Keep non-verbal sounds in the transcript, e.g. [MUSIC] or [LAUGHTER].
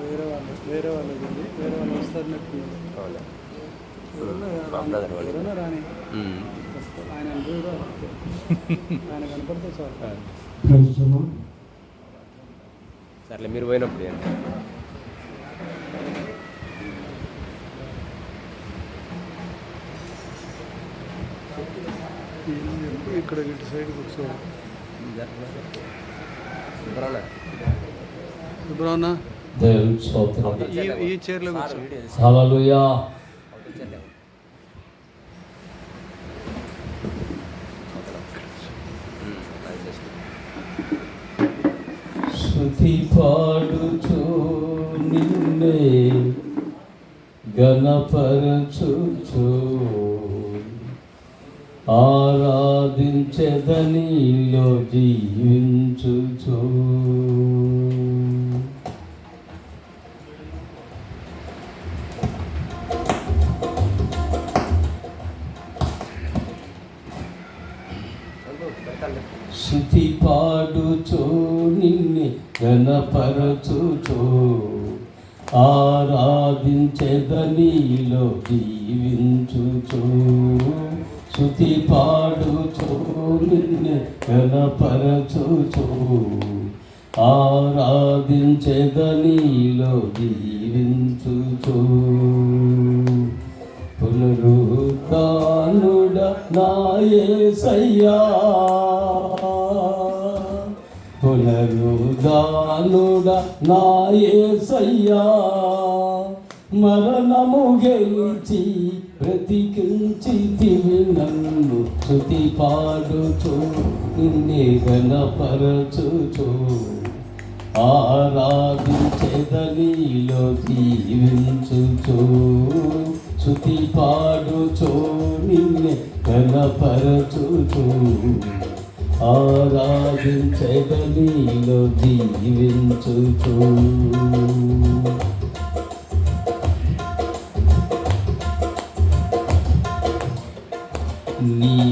వేరే వాళ్ళు వేరే వాళ్ళది ఉంది వేరే వాళ్ళు ఎవరన్నా మా రాని. వాళ్ళు. వస్తారు. ఆయన అనుభవం [LAUGHS] ఆయన కనపడితే చాలు. ప్రస్తుతం సర్లే మీరు పోయినప్పుడు ఇక్కడ ఇటు సైడ్ కూర్చోవాలి? సుబ్రహ్మణ్య దేవుని స్తోత్రం ఈ చైర్లో హల్లెలూయా. శృతి పాడుచు నిన్నే గణపరచుచు ఆరాధించదనిలో జీవించుచు శృతి పాడుచో నిన్ని గణపరచుచో ఆరాధించెదనీలో జీవించుచో శృతి పాడుచో నిన్ని గణపరచుచో ఆరాధించెదనీలో జీవించుచో నాయసయ్యా పునరుద్ధానుడ నాయసయ్యా మరణము గెలిచి బ్రతికించితివి నన్ను చుతి పాడుచు నిన్నే గణపరచుచు ఆరాధించెదనిలో జీవించుచు చుతి పాడుచో కనపరచుచు ఆరాధించదనిలో జీవించుచు. నీ